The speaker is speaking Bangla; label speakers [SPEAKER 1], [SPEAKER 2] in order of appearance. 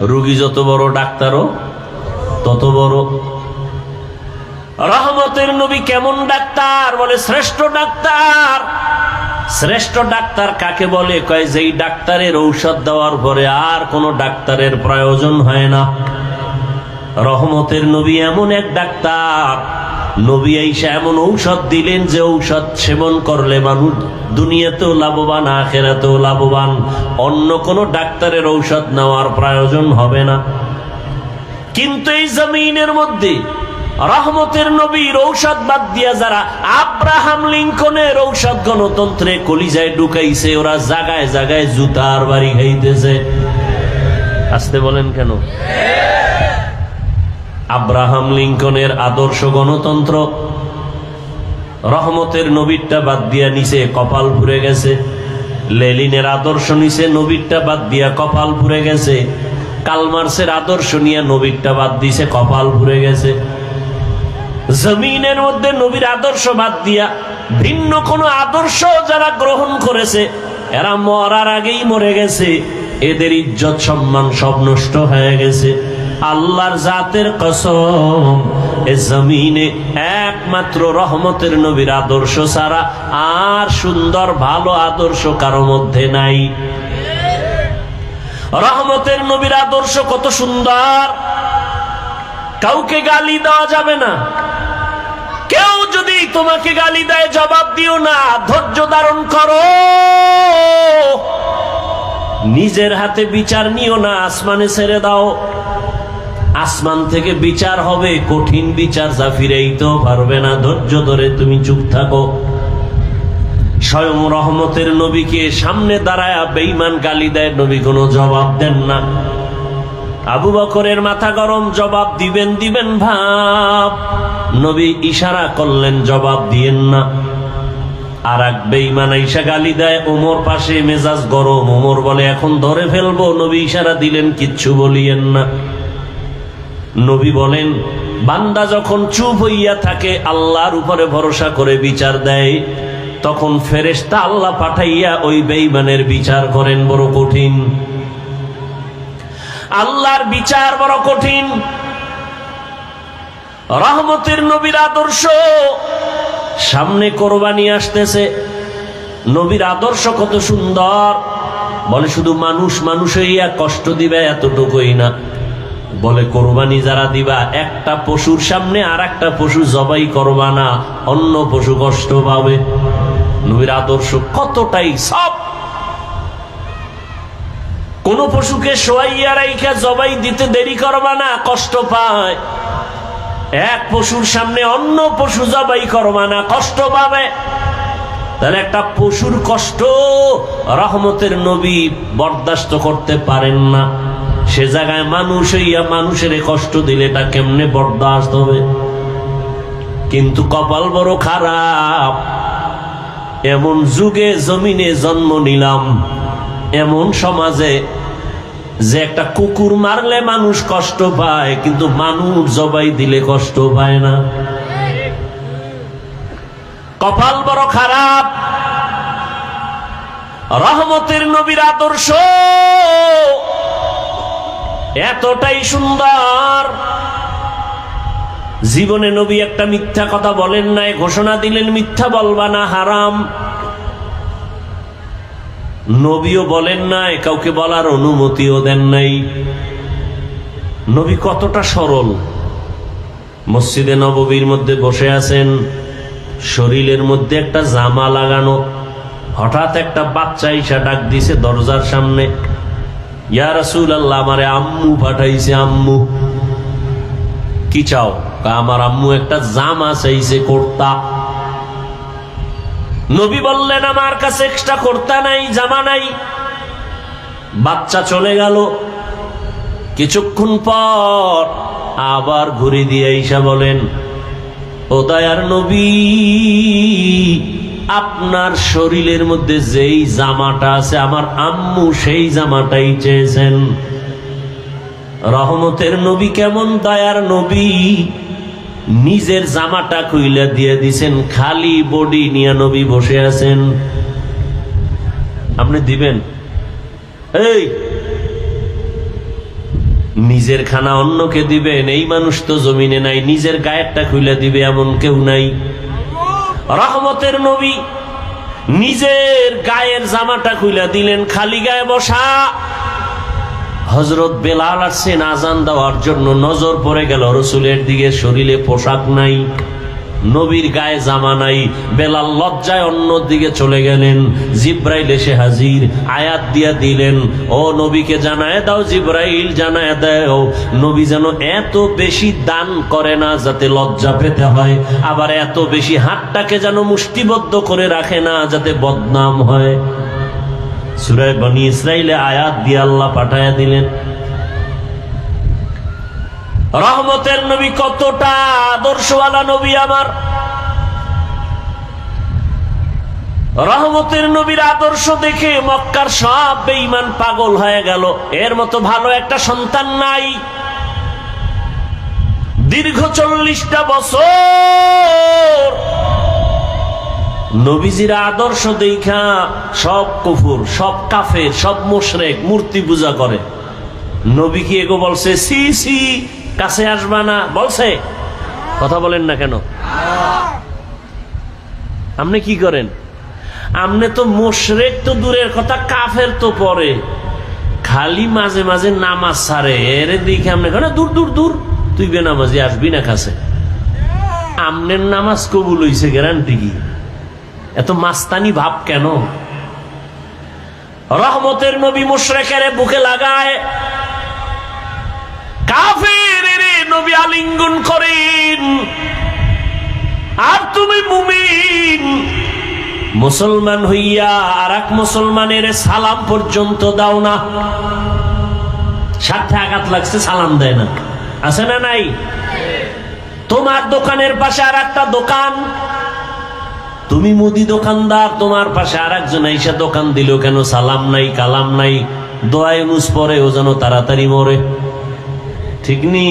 [SPEAKER 1] রুগী যত বড় ডাক্তারও, তত বড় রহমতের নবী কেমন ডাক্তার? বলে, শ্রেষ্ঠ ডাক্তার। শ্রেষ্ঠ ডাক্তার কাকে বলে? কয়, যেই ডাক্তারের ঔষধ দেওয়ার পরে আর কোনো ডাক্তারের প্রয়োজন হয় না। রহমতের নবী এমন এক ডাক্তার। নবী আইসা এমন ঔষধ দিলেন যে ঔষধ সেবন করলে মানুষ দুনিয়াতেও লাভবান, আখেরাতেও লাভবান। অন্য কোনো ডাক্তারের ঔষধ নেওয়ার প্রয়োজন হবে না। কিন্তু এই জমিনের মধ্যে রহমতের নবীর ঔষধ বাদ দিয়া যারা আব্রাহাম লিঙ্কনের ঔষধ গণতন্ত্রে কলিজায় ঢুকাইছে, ওরা জাগায় জাগায় জুতার বাড়ি খাইতেছে। আসতে বলেন কেন? আব্রাহাম লিঙ্কনের আদর্শ গণতন্ত্র। রহমতের নবীরটা বাদ দিয়া নিচে কপাল পুড়ে গেছে। লেলিনের আদর্শ নিচে নবীরটা বাদ দিয়া কপাল পুড়ে গেছে। কালমার্সের আদর্শ নিয়ে নবীরটা বাদ দিছে, কপাল পুড়ে গেছে। জমিনের মধ্যে নবীর আদর্শ বাদ দিয়া ভিন্ন কোন আদর্শ যারা গ্রহণ করেছে, এরা মরার আগেই মরে গেছে। এদের ইজ্জত সম্মান সব নষ্ট হয়ে গেছে। আল্লাহর জাতের কসম, এ জমিনে একমাত্র রহমতের নবীর আদর্শ ছাড়া আর সুন্দর ভালো আদর্শ কারও মধ্যে নাই। রহমতের নবীর আদর্শ কত সুন্দর। কাউকে গালি দেওয়া যাবে না। কেউ যদি তোমাকে গালি দেয়, জবাব দিও না, ধৈর্য ধারণ করো। নিজের হাতে বিচার নিও না, আসমানে ছেড়ে দাও। আসমান থেকে বিচার হবে, কঠিন বিচার যা ফিরেইতেও পারবে না। ধৈর্য ধরে তুমি চুপ থাকো। স্বয়ং রহমতের নবীকে সামনে দাঁড়ায় বেইমান গালি দেয়, নবী কোনো জবাব দেন না। আবু বকরের মাথা গরম, জবাব দিবেন দিবেন ভাব। নবী ইশারা করলেন, জবাব দিয়েন না। আর এক বেইমান ঈশা গালি দেয়, ওমর পাশে মেজাজ গরম, ওমর বলে, এখন ধরে ফেলব। নবী ইশারা দিলেন, কিচ্ছু বলিয়েন না। নবী বলেন, বান্দা যখন চুপ হইয়া থাকে, আল্লাহর উপরে ভরসা করে বিচার দেয়, তখন ফেরেশতা আল্লাহ পাঠাইয়া ওই বেইমানের বিচার করেন বড় কঠিন। আল্লাহর বিচার বড় কঠিন। রহমতের নবীর আদর্শ সামনে কোরবানি আসতেছে। নবীর আদর্শ কত সুন্দর। বলে, শুধু মানুষ মানুষ হইয়া কষ্ট দিবে এতটুকুই না। বলে, কোরবানি যারা দিবা, একটা পশুর সামনে আর একটা পশু জবাই করবা না, অন্য পশু কষ্ট পাবে। নবীর আদর্শ কতটাই সব। কোন পশুকে শোয়াইয়া রাইখা জবাই দিতে দেরি করবা না, কষ্ট পায়। এক পশুর সামনে অন্য পশু জবাই করবা না, কষ্ট পাবে। তাহলে একটা পশুর কষ্ট রহমতের নবী বরদাস্ত করতে পারেন না। সে জায়গায় মানুষ হইয়া মানুষের কষ্ট দিলে এটা কেমনে বরদাস্ত হবে? কিন্তু কপাল বড় খারাপ। এমন যুগে জমিনে জন্ম নিলাম, এমন সমাজে যে একটা কুকুর মারলে মানুষ কষ্ট পায়, কিন্তু মানুষ জবাই দিলে কষ্ট পায় না। কপাল বড় খারাপ। রহমতের নবীর আদর্শ। এতটাই সুন্দর। জীবনে নবী একটা মিথ্যা কথা বলেন নাই, ঘোষণা দিলেন, মিথ্যা বলবা না, হারাম। নবীও বলেন নাই, কাউকে বলার অনুমতিও দেন নাই। নবী কতটা সরল। মসজিদে নববীর মধ্যে বসে আছেন, শরীরের মধ্যে একটা জামা লাগানো, হঠাৎ একটা বাচ্চা ইসা ডাক দিছে দরজার সামনে। ইয়া আল্লাহ আমারে আম্মু পাঠাইছে, আম্মু। কি চাও? আমার আম্মু একটা জামা চাইছে কর্তা। নবী বললেন, আমার কাছে এক্সট্রা কর্তা নাই, জামা নাই। বাচ্চা চলে গেল। কিছুক্ষণ পর আবার ঘুরে দিয়ে ঈশা বলেন, ও দয়ার নবী আপনার শরীরের মধ্যে যেই জামাটা আছে, আমার আম্মু সেই জামাটাই চেয়েছেন। রহমতের নবী কেমন দয়ার নবী? নিজের জামাটা খুইলা দিয়ে দিছেন, খালি বডি নিয়ে নবী বসে আছেন। আপনি দিবেন? এই! নিজের খানা অন্যকে দিবেন, এই মানুষ তো জমিনে নাই, নিজের গায়েরটা খুলে দিবে, এমন কেউ নাই। রহমতের নবী নিজের গায়ের জামাটা খুলে দিলেন, খালি গায়ে বসা। হজরত বেলাল আসছেন আজান দেওয়ার জন্য নজর পড়ে গেল, রসুলের দিকে শরীরে পোশাক নাই। নবীর গায়ে জামা নাই, বেলাল লজ্জায় অন্য দিকে চলে গেলেন। জিব্রাইল এসে হাজির, আয়াত দিয়া দিলেন, ও নবীকে জানায় দাও, জিব্রাইল জানায় দাও, নবী যেন এত বেশি দান করে না যাতে লজ্জা পেতে হয়, আবার এত বেশি হাতটাকে যেন মুষ্টিবদ্ধ করে রাখে না যাতে বদনাম হয়। সুরায় বনি ইসরাইলে আয়াত দিয়ে আল্লাহ পাঠায়া দিলেন। রহমতের নবী কতটা আদর্শওয়ালা নবী আমার। রহমতের নবীর আদর্শ দেখে মক্কার সব বেঈমান পাগল হয়ে গেল। এর মতো ভালো একটা সন্তান নাই। দীর্ঘ চল্লিশটা বছর নবীজির আদর্শ দেখা সব কুফুর, সব কাফের, সব মুশরেক মূর্তি পূজা করে। নবী কি এগো বলছে, সি সি কাছে আসবা না? বলছে। কথা বলেন না কেন? আপনি কি করেন? আপনি তো মোশরেক তো দূরের কথা, কাফের তো পরে। খালি মাঝে মাঝে নামাজ ছাড়ে এর দিকে কেন দূর দূর দূর। তুই বে নামাজি আসবি না কাছে? আমনের নামাজ কবুল হইছে গ্যারান্টি কি? এত মাস্তানি ভাব কেন? রহমতের নবী মুশরেকের বুকে লাগায়। কাফের নবী আলিঙ্গন করেন। আর তুমি মুমিন। মুসলমান হইয়া আর এক মুসলমানের সালাম পর্যন্ত দাও না। সাথে আঘাত লাগছে, সালাম দেয় না। আছে না নাই? তোমার দোকানের পাশে আর একটা দোকান। তুমি মুদি দোকানদার, তোমার পাশে আর একজন এসে দোকান দিল কেন সালাম নাই, কালাম নাই? দোয়াই নুস পরে ও যেন তাড়াতাড়ি মরে। ঠিক নি